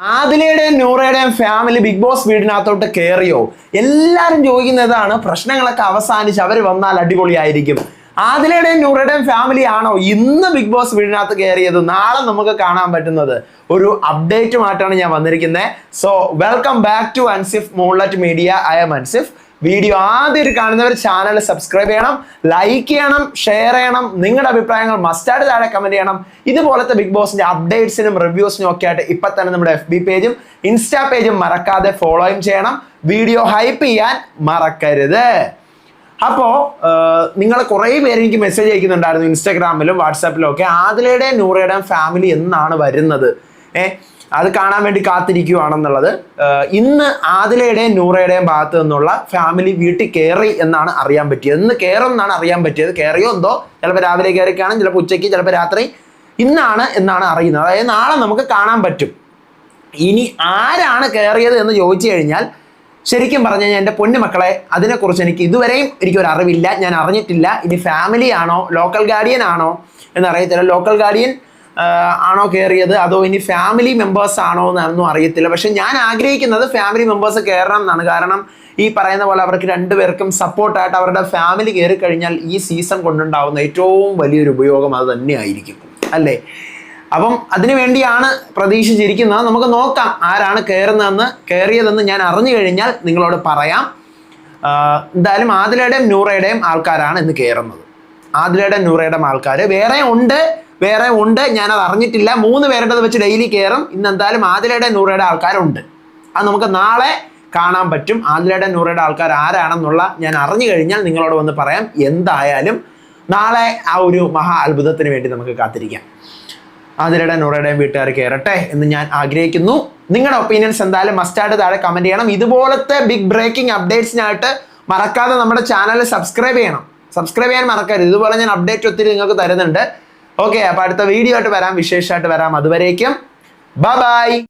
ആദിലയുടെയും നൂറയുടെയും family Big Boss വീടിനകത്തോട്ട് കയറിയോ എല്ലാരും ചോദിക്കുന്നതാണ് പ്രശ്നങ്ങളൊക്കെ അവസാനിച്ച് അവർ വന്നാൽ അടിപൊളിയായിരിക്കും. ആദിലയുടെയും നൂറയുടെയും ഫാമിലി ആണോ ഇന്ന് ബിഗ് ബോസ് വീടിനകത്ത് കയറിയത് നാളെ നമുക്ക് കാണാൻ പറ്റുന്നത്. ഒരു അപ്ഡേറ്റുമായിട്ടാണ് ഞാൻ വന്നിരിക്കുന്നത്. So welcome back to Ansif moonlet media I'm Ansif video ആദ്യം കാണുന്നവർ ചാനൽ സബ്സ്ക്രൈബ് ചെയ്യണം ലൈക്ക് ചെയ്യണം ഷെയർ ചെയ്യണം നിങ്ങളുടെ അഭിപ്രായങ്ങൾ മസ്റ്റായിട്ട് താഴെ കമന്റ് ചെയ്യണം. ഇതുപോലത്തെ ബിഗ് ബോസിന്റെ അപ്ഡേറ്റ്സിനും റിവ്യൂസിനും ഒക്കെ ആയിട്ട് ഇപ്പൊ തന്നെ നമ്മുടെ എഫ് പേജും ഇൻസ്റ്റാ പേജും മറക്കാതെ ഫോളോയും ചെയ്യണം. വീഡിയോ ഹൈപ്പ് ചെയ്യാൻ മറക്കരുത്. അപ്പോ നിങ്ങൾ കുറേ പേര് എനിക്ക് മെസ്സേജ് അയക്കുന്നുണ്ടായിരുന്നു ഇൻസ്റ്റാഗ്രാമിലും വാട്സാപ്പിലും ഒക്കെ. ആദിലയുടെയും നൂറയുടെയും ഫാമിലി എന്നാണ് വരുന്നത്. ഏ അത് കാണാൻ വേണ്ടി കാത്തിരിക്കുവാണെന്നുള്ളത് ഇന്ന് ആദിലയുടെയും നൂറയുടെയും ഭാഗത്ത് നിന്നുള്ള ഫാമിലി വീട്ടിൽ കയറി എന്നാണ് അറിയാൻ പറ്റിയത്. ഇന്ന് കയറും അറിയാൻ പറ്റിയത്. കയറിയോ എന്തോ ചിലപ്പോൾ രാവിലെ കയറി കാണും ചിലപ്പോൾ ഉച്ചയ്ക്ക് ചിലപ്പോൾ രാത്രി. ഇന്നാണ് എന്നാണ് അറിയുന്നത്. അതായത് നാളെ നമുക്ക് കാണാൻ പറ്റും. ഇനി ആരാണ് കയറിയത് എന്ന് ചോദിച്ചു കഴിഞ്ഞാൽ ശരിക്കും പറഞ്ഞു കഴിഞ്ഞാൽ എന്റെ പൊന്നു മക്കളെ അതിനെക്കുറിച്ച് എനിക്ക് ഇതുവരെയും എനിക്കൊരു അറിവില്ല. ഞാൻ അറിഞ്ഞിട്ടില്ല. ഇനി ഫാമിലി ആണോ ലോക്കൽ ഗാർഡിയൻ ആണോ എന്നറിയത്തില്ല. ലോക്കൽ ഗാർഡിയൻ ആണോ കയറിയത് അതോ ഇനി ഫാമിലി മെമ്പേഴ്സ് ആണോ എന്നൊന്നും അറിയത്തില്ല. പക്ഷെ ഞാൻ ആഗ്രഹിക്കുന്നത് ഫാമിലി മെമ്പേഴ്സ് കയറണം എന്നാണ്. കാരണം ഈ പറയുന്ന പോലെ അവർക്ക് രണ്ടുപേർക്കും സപ്പോർട്ടായിട്ട് അവരുടെ ഫാമിലി കയറി കഴിഞ്ഞാൽ ഈ സീസൺ കൊണ്ടുണ്ടാവുന്ന ഏറ്റവും വലിയൊരു ഉപയോഗം അത് തന്നെയായിരിക്കും. അല്ലേ? അപ്പം അതിനു വേണ്ടിയാണ് പ്രതീക്ഷിച്ചിരിക്കുന്നത്. നമുക്ക് നോക്കാം ആരാണ് കയറുന്നതെന്ന് കയറിയതെന്ന് ഞാൻ അറിഞ്ഞു കഴിഞ്ഞാൽ നിങ്ങളോട് പറയാം. എന്തായാലും ആദിലയുടെയും നൂറയുടെയും ആൾക്കാരാണ് ഇന്ന് കയറുന്നത് ആതിലയുടെയും നൂറയുടെയും ആൾക്കാർ വേറെ ഉണ്ട്. വേറെ ഉണ്ട് ഞാനത് അറിഞ്ഞിട്ടില്ല. മൂന്ന് പേരുടേത് വെച്ച് ഡെയിലി കയറും ഇന്ന് എന്തായാലും ആതിലയുടെ നൂറയുടെ ആൾക്കാരുണ്ട്. അത് നമുക്ക് നാളെ കാണാൻ പറ്റും. ആദിലയുടെ നൂറയുടെ ആൾക്കാർ ആരാണെന്നുള്ള ഞാൻ അറിഞ്ഞു കഴിഞ്ഞാൽ നിങ്ങളോട് വന്ന് പറയാം. എന്തായാലും നാളെ ആ ഒരു മഹാ അത്ഭുതത്തിന് വേണ്ടി നമുക്ക് കാത്തിരിക്കാം. ആതിരയുടെ നൂറയുടെയും വീട്ടുകാർ കയറട്ടെ എന്ന് ഞാൻ ആഗ്രഹിക്കുന്നു. നിങ്ങളുടെ ഒപ്പീനിയൻസ് എന്തായാലും മസ്റ്റായിട്ട് താഴെ കമന്റ് ചെയ്യണം. ഇതുപോലത്തെ ബിഗ് ബ്രേക്കിംഗ് അപ്ഡേറ്റ്സിനായിട്ട് മറക്കാതെ നമ്മുടെ ചാനൽ സബ്സ്ക്രൈബ് ചെയ്യണം. സബ്സ്ക്രൈബ് ചെയ്യാൻ മറക്കരുത്. ഇതുപോലെ ഞാൻ അപ്ഡേറ്റ് ഒത്തിരി നിങ്ങൾക്ക് തരുന്നുണ്ട്. ഓക്കെ അപ്പൊ അടുത്ത വീഡിയോ ആയിട്ട് വരാം. വിശേഷമായിട്ട് വരാം. അതുവരേക്കും. ബൈ